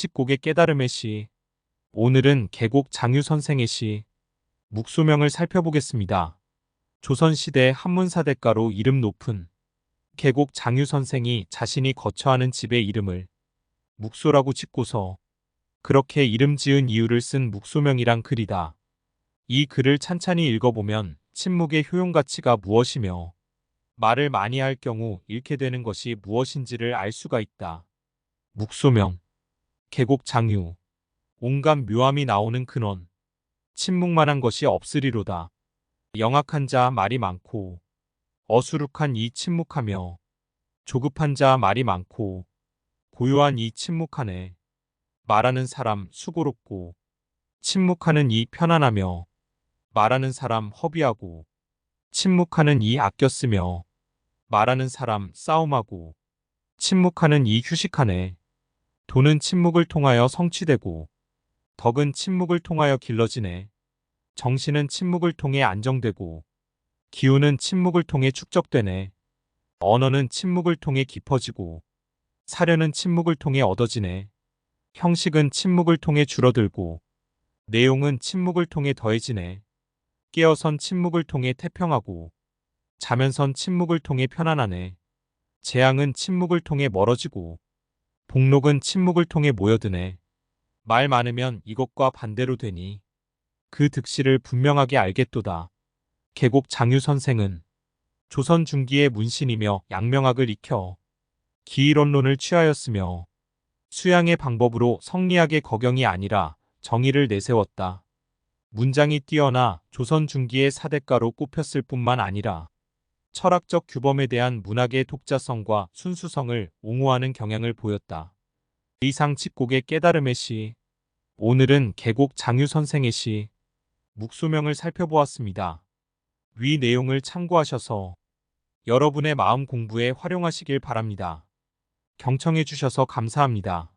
칙곡의 깨달음의 시. 오늘은 계곡 장유 선생의 시. 묵소명을 살펴보겠습니다. 조선시대 한문사대가로 이름 높은 계곡 장유 선생이 자신이 거처하는 집의 이름을 묵소라고 짓고서 그렇게 이름 지은 이유를 쓴 묵소명이란 글이다. 이 글을 찬찬히 읽어보면 침묵의 효용 가치가 무엇이며 말을 많이 할 경우 잃게 되는 것이 무엇인지를 알 수가 있다. 묵소명, 계곡 장유, 온갖 묘함이 나오는 근원, 침묵만한 것이 없으리로다. 영악한 자 말이 많고 어수룩한 이 침묵하며 조급한 자 말이 많고 고요한 이 침묵하네. 말하는 사람 수고롭고 침묵하는 이 편안하며 말하는 사람 허비하고 침묵하는 이 아껴 쓰며 말하는 사람 싸움하고 침묵하는 이 휴식하네. 돈은 침묵을 통하여 성취되고 덕은 침묵을 통하여 길러지네. 정신은 침묵을 통해 안정되고 기운은 침묵을 통해 축적되네. 언어는 침묵을 통해 깊어지고 사려는 침묵을 통해 얻어지네. 형식은 침묵을 통해 줄어들고 내용은 침묵을 통해 더해지네. 깨어선 침묵을 통해 태평하고 자면선 침묵을 통해 편안하네. 재앙은 침묵을 통해 멀어지고 복록은 침묵을 통해 모여드네. 말 많으면 이것과 반대로 되니 그 득실을 분명하게 알겠도다. 계곡 장유 선생은 조선 중기의 문신이며 양명학을 익혀 기일언론을 취하였으며 수양의 방법으로 성리학의 거경이 아니라 정의를 내세웠다. 문장이 뛰어나 조선 중기의 사대가로 꼽혔을 뿐만 아니라 철학적 규범에 대한 문학의 독자성과 순수성을 옹호하는 경향을 보였다. 이상 칙곡의 깨달음의 시, 오늘은 계곡 장유 선생의 시, 묵소명을 살펴보았습니다. 위 내용을 참고하셔서 여러분의 마음 공부에 활용하시길 바랍니다. 경청해 주셔서 감사합니다.